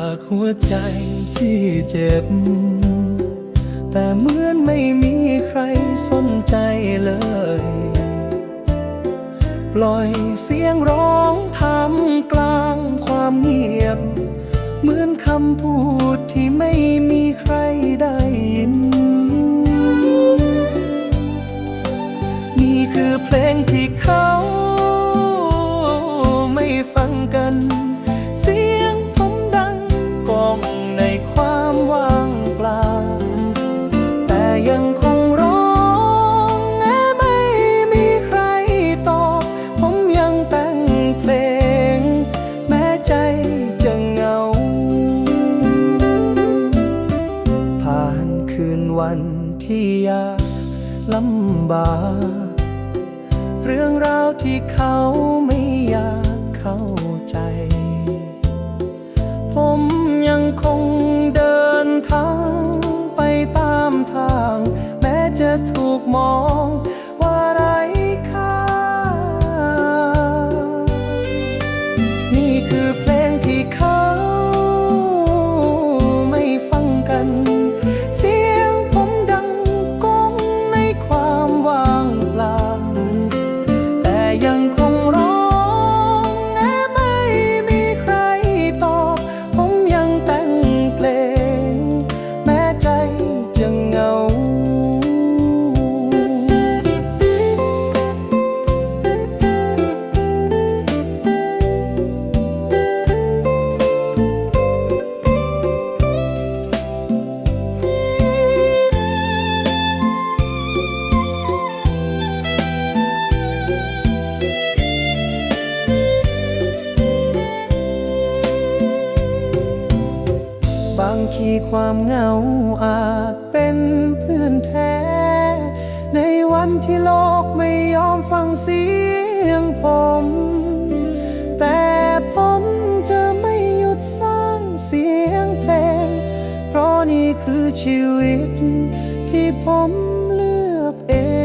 ากหัวใจที่เจ็บ แต่เหมือนไม่มีใครสนใจเลย ปล่อยเสียงร้องทำกลางความเงียบ เหมือนคำพูดที่ไม่มีใครได้ยิน นี่คือเพลงที่เขาไม่ฟังกัน ลำบาก เรื่องราวที่เขาไม่อยากเข้าใจ ผมยังคงเดินทางไปตามทาง แม้จะถูกมอง ความเหงาอาจเป็นเพื่อนแท้ ในวันที่โลกไม่ยอมฟังเสียงผม แต่ผมจะไม่หยุดสร้างเสียงเพลง เพราะนี่คือชีวิตที่ผมเลือกเอง